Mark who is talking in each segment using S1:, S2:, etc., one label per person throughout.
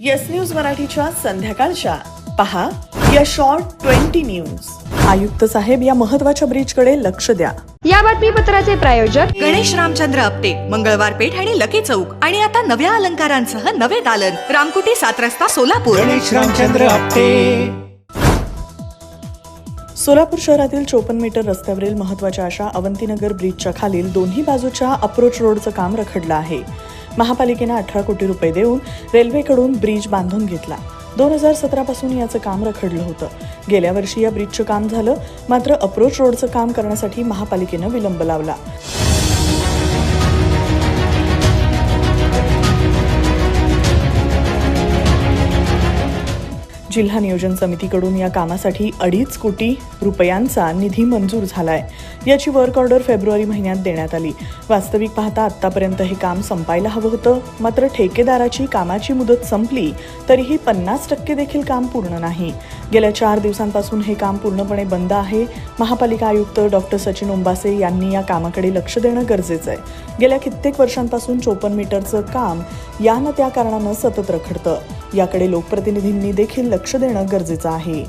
S1: Yes news मराठीच्या संध्याकाळच्या. पहा या शॉर्ट ट्वेंटी न्यूज आयुक्त साहेब या महत्त्वाच्या ब्रिजकडे लक्ष द्या.
S2: या बातमीपत्राचे प्रायोजक
S3: गणेश रामचंद्र आपटे मंगळवार पेठ आणि लकी चौक. आणि आता नव्या अलंकारांसह नवे दालन. रामकुटी सात रस्ता सोलापूर.
S4: गणेश रामचंद्र आपटे.
S1: सोलापूर शहरातील चोपन्न मीटर रस्त्यावरील महत्त्वाच्या अशा अवंतीनगर ब्रिजच्या खालील दोन्ही बाजूच्या अप्रोच रोडचं काम रखडलं आहे. महापालिकेनं अठरा कोटी रुपये देऊन रेल्वेकडून ब्रिज बांधून घेतला. दोन हजार सतरापासून याचं काम रखडलं होतं. गेल्या वर्षी या ब्रिजचं काम झालं मात्र अप्रोच रोडचं काम करण्यासाठी महापालिकेनं विलंब लावला. जिल्हा नियोजन समितीकडून या कामासाठी अडीच कोटी रुपयांचा निधी मंजूर झालाय. याची वर्क ऑर्डर फेब्रुवारी महिन्यात देण्यात आली. वास्तविक पाहता आतापर्यंत हे काम संपायला हवं होतं. मात्र ठेकेदाराची कामाची मुदत संपली तरीही पन्नास टक्के देखील काम पूर्ण नाही. गेल्या चार दिवसांपासून हे काम पूर्णपणे बंद आहे. महापालिका आयुक्त डॉक्टर सचिन ओंबासे यांनी या कामाकडे लक्ष देणं गरजेचं आहे. गेल्या कित्येक वर्षांपासून चोपन्न मीटरचं काम या न त्या कारणानं सतत रखडतं. याकडे लोकप्रतिनिधींनी देखील लक्ष देणं गरजेचं आहे.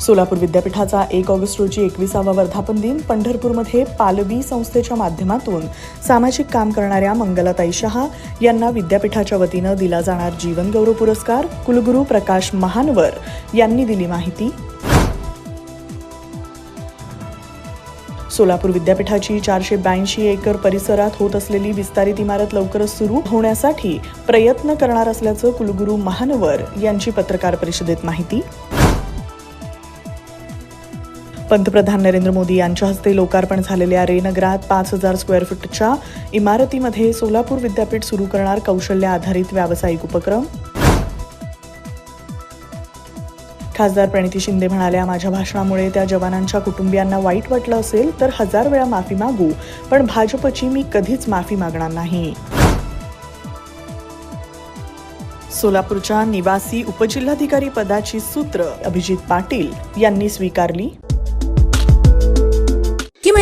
S1: सोलापूर विद्यापीठाचा एक ऑगस्ट रोजी एकविसावा वर्धापन दिन पंढरपूरमध्ये पालवी संस्थेच्या माध्यमातून सामाजिक काम करणाऱ्या मंगलाताई शहा यांना विद्यापीठाच्या वतीनं दिला जाणार जीवनगौरव पुरस्कार कुलगुरू प्रकाश महानवर यांनी दिली माहिती. सोलापूर विद्यापीठाची चारशे ब्याऐंशी एकर परिसरात होत असलेली विस्तारित इमारत लवकरच सुरू होण्यासाठी प्रयत्न करणार असल्याचं कुलगुरू महानवर यांची पत्रकार परिषदेत माहिती. पंतप्रधान नरेंद्र मोदी यांच्या हस्ते लोकार्पण झालेल्या रेनगरात पाच हजार स्क्वेअर फूटच्या इमारतीमध्ये सोलापूर विद्यापीठ सुरू करणार कौशल्य आधारित व्यावसायिक उपक्रम. खासदार प्रणिती शिंदे म्हणाल्या माझ्या भाषणामुळे त्या जवानांच्या कुटुंबियांना वाईट वाटलं असेल तर हजार वेळा माफी मागू पण भाजपची मी कधीच माफी मागणार नाही. सोलापूरच्या निवासी उपजिल्हाधिकारी पदाची सूत्र अभिजित पाटील यांनी स्वीकारली.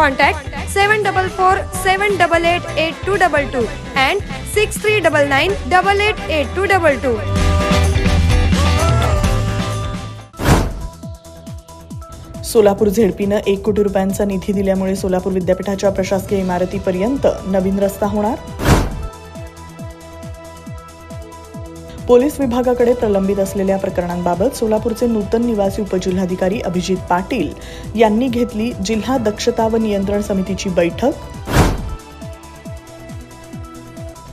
S2: Contact seven double four seven double eight eight two double two and six three double nine double eight eight two double two
S1: Solapur झेडपीनं एक कोटी रुपयांचा निधी दिल्यामुळे सोलापूर विद्यापीठाच्या प्रशासकीय इमारतीपर्यंत नवीन रस्ता होणार? पोलीस विभागाकडे प्रलंबित असलेल्या प्रकरणांबाबत सोलापूरचे नूतन निवासी उपजिल्हाधिकारी अभिजित पाटील यांनी घेतली जिल्हा दक्षता व नियंत्रण समितीची बैठक.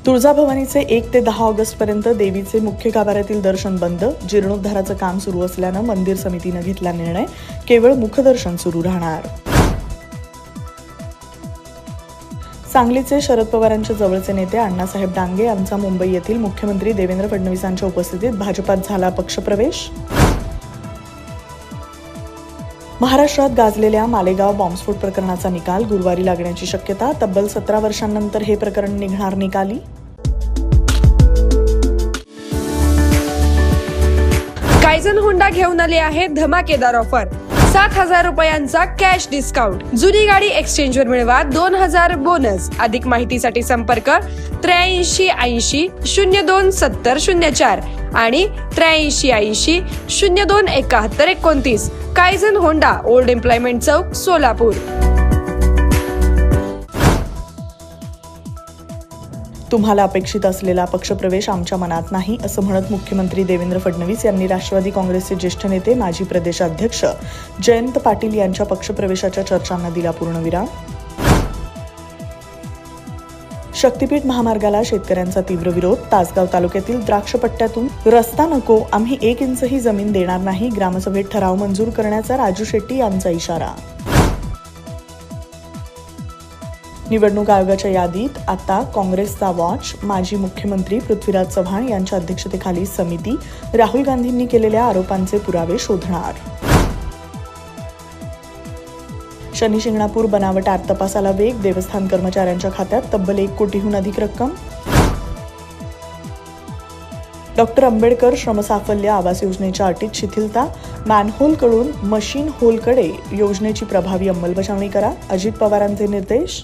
S1: तुळजाभवानीचे एक ते दहा ऑगस्ट पर्यंत देवीचे मुख्य गाभाऱ्यातील दर्शन बंद जीर्णोद्धाराचं काम सुरू असल्यानं मंदिर समितीनं घेतला निर्णय केवळ मुखदर्शन सुरू राहणार. सांगलीचे शरद पवारांच्या जवळचे नेते अण्णासाहेब डांगे यांचा मुंबई येथील मुख्यमंत्री देवेंद्र फडणवीसांच्या उपस्थितीत भाजपात झाला पक्षप्रवेश. महाराष्ट्रात गाजलेल्या मालेगाव बॉम्बस्फोट प्रकरणाचा निकाल गुरुवारी लागण्याची शक्यता तब्बल सतरा वर्षांनंतर हे प्रकरण निघणार निकाली.
S2: कायझन हुंडा घेऊन आले आहे धमाकेदार ऑफर. सात हजार रुपयांचा कॅश डिस्काउंट जुनी गाडी एक्सचेंज वर मिळवा दोन हजार बोनस अधिक माहितीसाठी संपर्क त्र्याऐंशी ऐंशी शून्य दोन सत्तर शून्य चार आणि त्र्याऐंशी ऐंशी शून्य दोन एकाहत्तर एकोणतीस. कायझन होंडा ओल्ड एम्प्लॉयमेंट चौक सोलापूर
S1: तुम्हाला अपेक्षित असलेला पक्षप्रवेश आमच्या मनात नाही असं म्हणत मुख्यमंत्री देवेंद्र फडणवीस यांनी राष्ट्रवादी काँग्रेसचे ज्येष्ठ नेते माजी प्रदेशाध्यक्ष जयंत पाटील यांच्या पक्षप्रवेशाच्या चर्चांना दिला पूर्णविराम. शक्तीपीठ महामार्गाला शेतकऱ्यांचा तीव्र विरोध तासगाव तालुक्यातील द्राक्षपट्ट्यातून रस्ता नको आम्ही एक इंचही जमीन देणार नाही ग्रामसभेत ठराव मंजूर करण्याचा राजू शेट्टी यांचा इशारा. निवडणूक आयोगाच्या यादीत आता काँग्रेसचा वॉच माजी मुख्यमंत्री पृथ्वीराज चव्हाण यांच्या अध्यक्षतेखाली समिती राहुल गांधींनी केलेल्या आरोपांचे पुरावे शोधणार. शनी शिंगणापूर बनावट आत तपासाला वेग देवस्थान कर्मचाऱ्यांच्या खात्यात तब्बल एक कोटीहून अधिक रक्कम. डॉक्टर आंबेडकर श्रमसाफल्य आवास योजनेच्या अटीत शिथिलता मॅनहोलकडून मशीन होलकडे योजनेची प्रभावी अंमलबजावणी करा अजित पवारांचे निर्देश.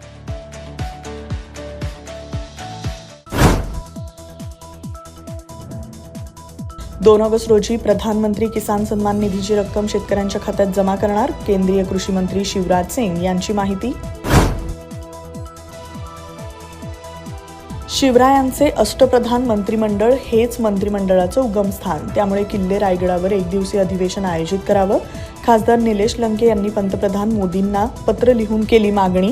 S1: दोन ऑगस्ट रोजी प्रधानमंत्री किसान सन्मान निधीची रक्कम शेतकऱ्यांच्या खात्यात जमा करणार केंद्रीय कृषी मंत्री शिवराज सिंग यांची माहिती. शिवरायांचे अष्टप्रधान मंत्रिमंडळ हेच मंत्रिमंडळाचं उगमस्थान. त्यामुळे किल्ले रायगडावर एक दिवसीय अधिवेशन आयोजित करावं. खासदार निलेश लंके यांनी पंतप्रधान मोदींना पत्र लिहून केली मागणी.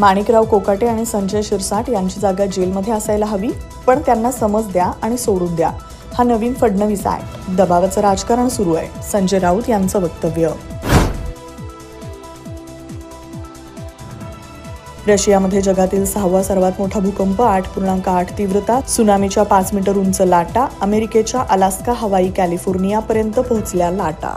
S1: माणिकराव कोकाटे आणि संजय शिरसाट यांची जागा जेलमध्ये असायला हवी पण त्यांना समज द्या आणि सोडून द्या. हा नवीन फडणवीस ऍक्ट दबावाचं राजकारण सुरू आहे संजय राऊत यांचं वक्तव्य. रशियामध्ये जगातील सहावा सर्वात मोठा भूकंप आठ पूर्णांक आठ तीव्रता सुनामीच्या पाच मीटर उंच लाटा अमेरिकेच्या अलास्का हवाई कॅलिफोर्नियापर्यंत पोहोचल्या लाटा.